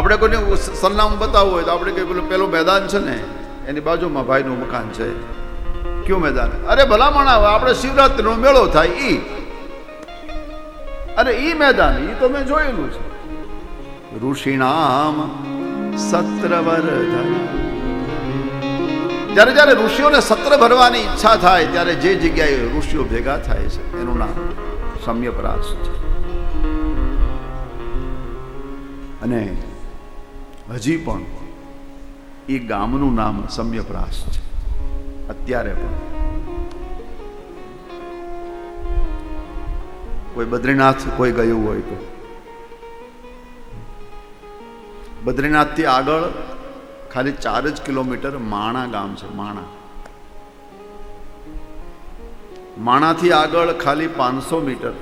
આપણે કોઈને સરનામું બતાવવું હોય તો આપણે કે પેલું પેલું મેદાન છે ને, એની બાજુમાં ભાઈનું મકાન છે. કયું મેદાન? અરે ભલામણ આવે, આપણે શિવરાત્રિનો મેળો થાય ઈ. અરે ઈ મેદાન, ઈ તો મેં જોયેલું છે. ઋષિણામ સત્રવર્ધન. જ્યારે જ્યારે ઋષિઓને સત્ર ભરવાની ઈચ્છા થાય, ત્યારે જે જગ્યાએ ઋષિઓ ભેગા થાય છે, એનું નામ સમ્યપરાશ છે. અને હજી પણ એ ગામનું નામ સમ્યપ્રાસ છે. અત્યારે પણ. કોઈ બદ્રીનાથ કોઈ ગયું હોય તો. બદ્રીનાથથી આગળ ખાલી ચાર જ કિલોમીટર માણા ગામ છે, માણા. માણાથી આગળ ખાલી પાંચસો મીટર.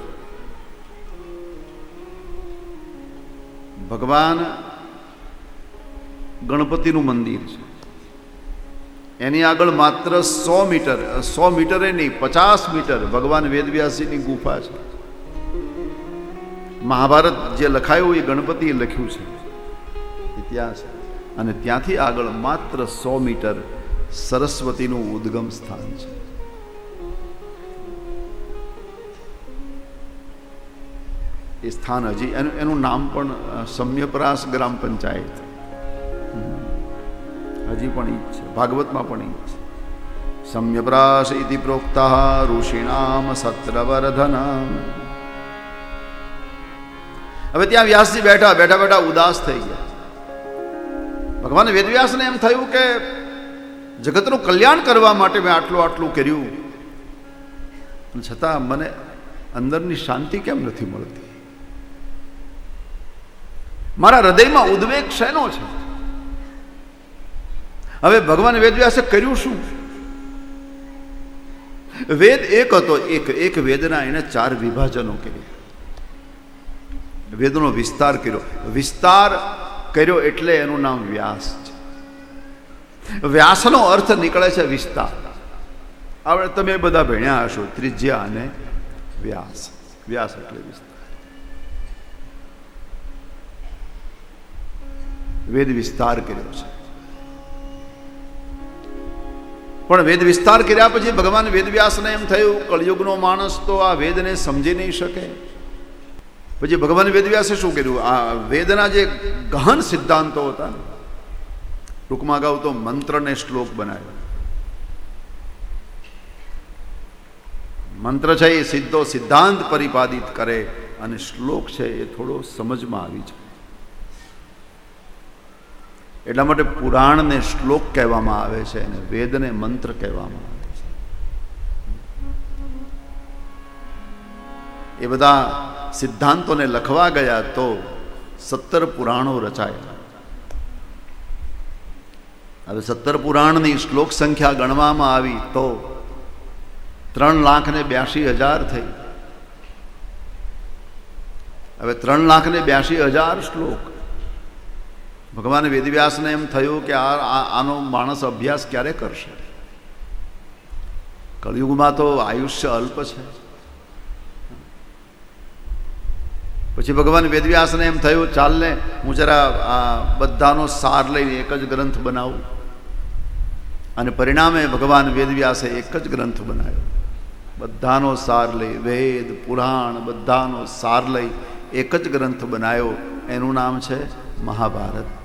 ભગવાન ગણપતિનું મંદિર છે. એની આગળ માત્ર સો મીટર, સો મીટરે નહીં, પચાસ મીટર ભગવાન વેદવ્યાસીની ગુફા છે. મહાભારત જે લખાયું, એ ગણપતિએ લખ્યું છે. ઇતિહાસ અને ત્યાંથી આગળ માત્ર સો મીટર સરસ્વતીનું ઉદ્ગમ સ્થાન છે. એ સ્થાન હજી એનું એનું નામ પણ સમ્યપરાસ ગ્રામ પંચાયત. હજી પણ ઈ જ છે ભાગવતમાં પણ ઈ જ છે સમ્યપ્રાશ ઇતિ પ્રોક્તા ઋષિણામ સત્રવર્ધનમ. હવે ત્યાં વ્યાસજી બેઠા બેઠા બેઠા ઉદાસ થઈ ગયા. ભગવાન વેદવ્યાસને એમ થયું કે જગતનું કલ્યાણ કરવા માટે મેં આટલું આટલું કર્યું. છતાં મને અંદરની શાંતિ કેમ નથી મળતી? મારા હૃદયમાં ઉદ્વેગ શેનો છે? હવે ભગવાન વેદવ્યાસે કર્યું શું? વેદ એક હતો, એક એક વેદના એને ચાર વિભાજનો કર્યા. વેદનો વિસ્તાર કર્યો. વિસ્તાર કર્યો એટલે એનું નામ વ્યાસ છે. વ્યાસનો અર્થ નીકળે છે વિસ્તાર. આપણે તમે બધા ભણ્યા હશો, ત્રિજ્યા અને વ્યાસ. વ્યાસ એટલે વિસ્તાર. વેદ વિસ્તાર કર્યો છે. પણ વેદ વિસ્તાર કર્યા પછી ભગવાન વેદવ્યાસને એમ થયું, કળયુગનો માણસ તો આ વેદને સમજી નહીં શકે. પછી ભગવાન વેદવ્યાસે શું કર્યું? આ વેદના જે ગહન સિદ્ધાંતો હતા ટૂંકમાં ગાઉ તો મંત્રને શ્લોક બનાવ્યો. મંત્ર છે એ સીધો સિદ્ધાંત પરિપાદિત કરે અને શ્લોક છે એ થોડો સમજમાં આવી જાય. એટલા માટે પુરાણને શ્લોક કહેવામાં આવે છે અને વેદને મંત્ર કહેવામાં આવે છે. એ બધા સિદ્ધાંતોને લખવા ગયા તો સત્તર પુરાણો રચાયા. હવે સત્તર પુરાણની શ્લોક સંખ્યા ગણવામાં આવી તો ત્રણ લાખ ને બ્યાસી હજાર થઈ. હવે ત્રણ લાખ ને બ્યાસી હજાર શ્લોક. ભગવાન વેદવ્યાસને એમ થયું કે આ આનો માણસ અભ્યાસ ક્યારે કરશે? કળિયુગમાં તો આયુષ્ય અલ્પ છે. પછી ભગવાન વેદવ્યાસને એમ થયું ચાલને હું જરા આ બધાનો સાર લઈને એક જ ગ્રંથ બનાવું. અને પરિણામે ભગવાન વેદવ્યાસે એક જ ગ્રંથ બનાવ્યો. બધાનો સાર લઈ, વેદ, પુરાણ, બધાનો સાર લઈ એક જ ગ્રંથ બનાવ્યો. એનું નામ છે મહાભારત.